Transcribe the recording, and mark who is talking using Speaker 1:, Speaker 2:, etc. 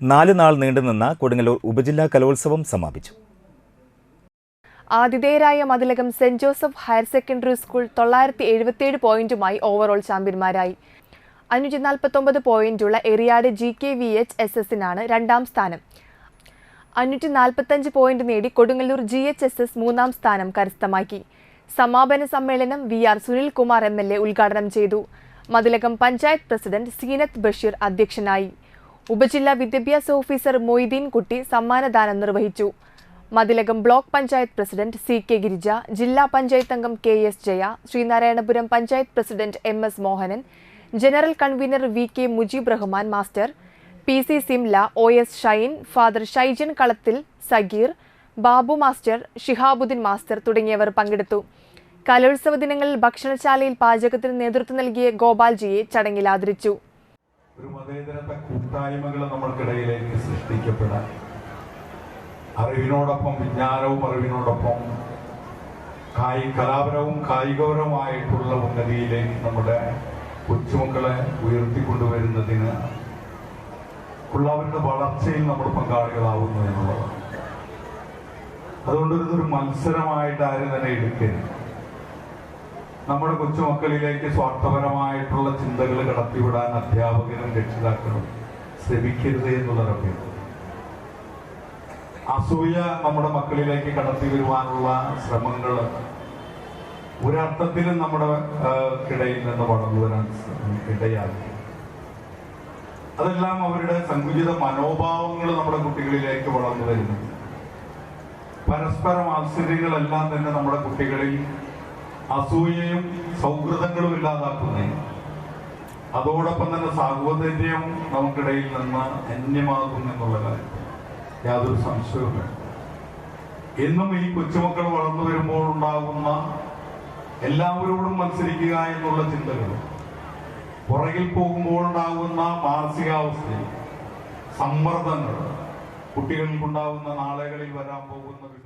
Speaker 1: നാല് നാൾ നീണ്ടുനിന്ന കൊടുങ്ങല്ലൂർ ഉപജില്ലാ കലോത്സവം സമാപിച്ചു.
Speaker 2: ആതിഥേയരായ Mathilakam saint Joseph higher secondary school തൊള്ളായിരത്തി എഴുപത്തിയേഴ് പോയിന്റുമായി ഓവറോൾ ചാമ്പ്യന്മാരായി. അഞ്ഞൂറ്റി നാൽപ്പത്തൊമ്പത് പോയിന്റുള്ള Eriyad G K V H S എസിനാണ് രണ്ടാം സ്ഥാനം. അഞ്ഞൂറ്റി നാൽപ്പത്തഞ്ച് പോയിന്റ് നേടി Kodungallur G H S S മൂന്നാം സ്ഥാനം കരസ്ഥമാക്കി. സമാപന സമ്മേളനം V R Sunilkumar M L A ഉദ്ഘാടനം ചെയ്തു. മതിലകം പഞ്ചായത്ത് പ്രസിഡന്റ് സീനത്ത് ബഷീർ അധ്യക്ഷനായി. ഉപജില്ലാ വിദ്യാഭ്യാസ ഓഫീസർ മൊയ്തീൻ കുട്ടി സമ്മാനദാനം നിർവഹിച്ചു. Mathilakam block panchayat president C K Girija ജില്ലാ പഞ്ചായത്ത് അംഗം K S Jaya Sreenarayanapuram panchayat president M S Mohanan general convener V K Mujeeb Rahman master P C Simla O S Shine father Shaijan Kalathil Sageer Babu master Shihabuddeen master തുടങ്ങിയവർ പങ്കെടുത്തു. കലോത്സവ ദിനങ്ങളിൽ ഭക്ഷണശാലയിൽ പാചകത്തിന് നേതൃത്വം നൽകിയ ഗോപാൽജിയെ ചടങ്ങിൽ ആദരിച്ചു.
Speaker 3: മതേതരത്തെ കൂട്ടായ്മകൾ നമ്മൾക്കിടയിലേക്ക് സൃഷ്ടിക്കപ്പെടാൻ. അറിവിനോടൊപ്പം വിജ്ഞാനവും അറിവിനോടൊപ്പം കായി കലാപരവും കായികപരവുമായിട്ടുള്ള ഉന്നതിയിലേക്ക് നമ്മുടെ കൊച്ചുമക്കളെ ഉയർത്തിക്കൊണ്ടുവരുന്നതിന് ഉള്ള അവരുടെ വളർച്ചയിൽ നമ്മൾ പങ്കാളികളാവുന്നു എന്നുള്ളതാണ്. അതുകൊണ്ട് ഇതൊരു മത്സരമായിട്ട് ആരും തന്നെ എടുക്കരുത്. നമ്മുടെ കൊച്ചുമക്കളിലേക്ക് സ്വാർത്ഥപരമായിട്ടുള്ള ചിന്തകൾ കടത്തിവിടാൻ അധ്യാപകരും രക്ഷിതാക്കളും ശ്രമിക്കരുത് എന്നുള്ളതൊക്കെ അസൂയ നമ്മുടെ മക്കളിലേക്ക് കടത്തി വരുവാനുള്ള ശ്രമങ്ങൾ ഒരർത്ഥത്തിലും നമ്മുടെ കിടയിൽ നിന്ന് വളർന്നു വരാൻ ഇടയാകും അതെല്ലാം അവരുടെ സങ്കുചിത മനോഭാവങ്ങൾ നമ്മുടെ കുട്ടികളിലേക്ക് വളർന്നു വരുന്നു. പരസ്പര മാത്സര്യങ്ങളെല്ലാം തന്നെ നമ്മുടെ കുട്ടികളിൽ അസൂയയും സൗഹൃദങ്ങളും ഇല്ലാതാക്കുന്നേ. അതോടൊപ്പം തന്നെ സാഹോദര്യം നമുക്കിടയിൽ നിന്ന് അന്യമാകും എന്നുള്ള കാര്യം. യാതൊരു സംശയവും എന്നും ഈ കൊച്ചുമക്കൾ വളർന്നു വരുമ്പോൾ ഉണ്ടാകുന്ന എല്ലാവരോടും മത്സരിക്കുക എന്നുള്ള ചിന്തകൾ. പുറകിൽ പോകുമ്പോൾ ഉണ്ടാകുന്ന മാനസികാവസ്ഥ സമ്മർദ്ദങ്ങൾ. കുട്ടികൾക്കുണ്ടാകുന്ന നാളുകളിൽ വരാൻ പോകുന്ന